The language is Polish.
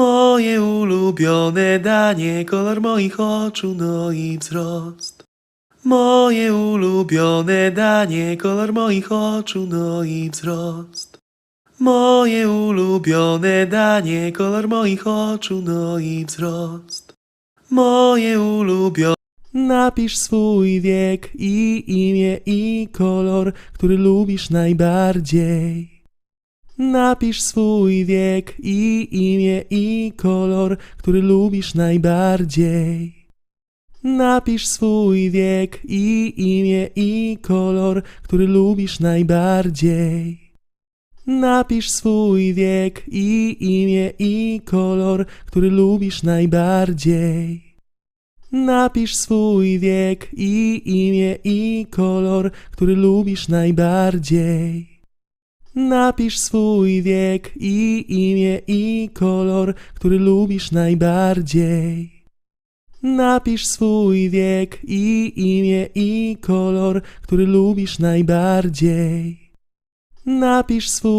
Moje ulubione danie, kolor moich oczu, no i wzrost. Moje ulubione danie, kolor moich oczu, no i wzrost. Moje ulubione danie, kolor moich oczu, no i wzrost. Moje ulubione. Napisz swój wiek i imię i kolor, który lubisz najbardziej. Napisz swój wiek i imię i kolor, który lubisz najbardziej. Napisz swój wiek i imię i kolor, który lubisz najbardziej. Napisz swój wiek i imię i kolor, który lubisz najbardziej. Napisz swój wiek i imię i kolor, który lubisz najbardziej. Napisz swój wiek i imię i kolor, który lubisz najbardziej. Napisz swój wiek i imię i kolor, który lubisz najbardziej. Napisz swój